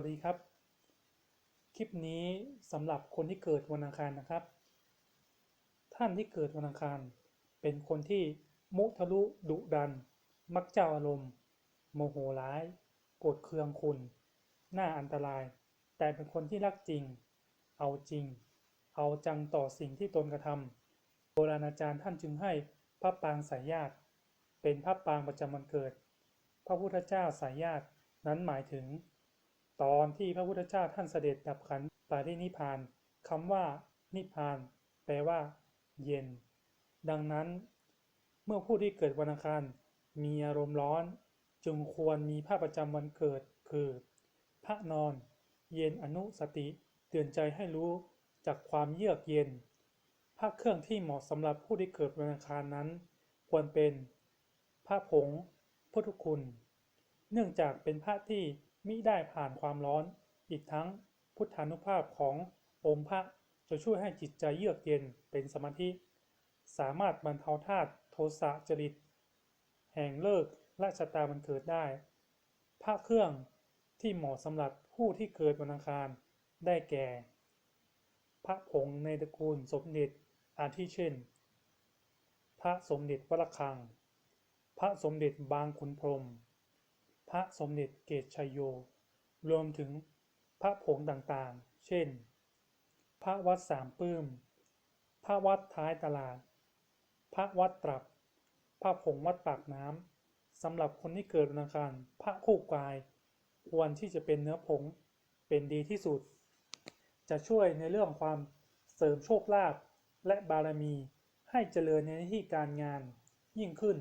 วัสดีครับ คลิปนี้สำหรับคนที่เกิดวันอังคารนะครับ ท่านที่เกิดวันอังคาร เป็นคนที่มุทะลุดุดัน มักเจ้าอารมณ์ โมโหร้ายโกรธเคืองคุณ หน้าอันตราย แต่เป็นคนที่รักจริง เอาจริง เอาจังต่อสิ่งที่ตนกระทำโบราณอาจารย์ท่านจึงให้พระปางสายญาติ เป็นพระปางประจำวันเกิด พระพุทธเจ้าสายญาตินั้นหมายถึง ตอนที่พระพุทธเจ้าท่านเสด็จดับขันธ์ปรินิพพานคำว่า นิพพาน แปลว่า เย็น ดังนั้น เมื่อผู้ที่เกิดวันอังคารมีอารมณ์ร้อน จึงควรมีผ้าประจำวันเกิด คือ พระนอน เย็นอนุสติเตือนใจให้รู้จากความเยือกเย็นผ้าเครื่องที่เหมาะสำหรับผู้ที่เกิดวันอังคารนั้น ควรเป็นผ้าผงพุทธคุณ เนื่องจากเป็นผ้าที่ มิได้ผ่านความร้อน อีกทั้งพุทธานุภาพขององค์พระจะช่วยให้จิตใจเยือกเย็นเป็นสมาธิ สามารถบรรเทาธาตุโทสะจริต แห่งเลิกและชะตามันเกิดได้ผ้าเครื่องที่เหมาะสำหรับผู้ที่เกิดวันอังคารได้แก่ พระผงในตระกูลสมเด็จอาทิเช่น พระสมเด็จวรคัง พระสมเด็จบางขุนพรหม พระสมเด็จเกตชัยโย รวมถึงพระผงต่างๆ เช่น พระวัดสามปื้ม พระวัดท้ายตลาด พระวัดตรับ พระผงวัดปากน้ำสำหรับคนที่เกิดวันอังคารพระคู่กาย ควรที่จะเป็นเนื้อผงเป็นดีที่สุด จะช่วยในเรื่องความเสริมโชคลาภและบารมีให้เจริญในที่การงานยิ่งขึ้น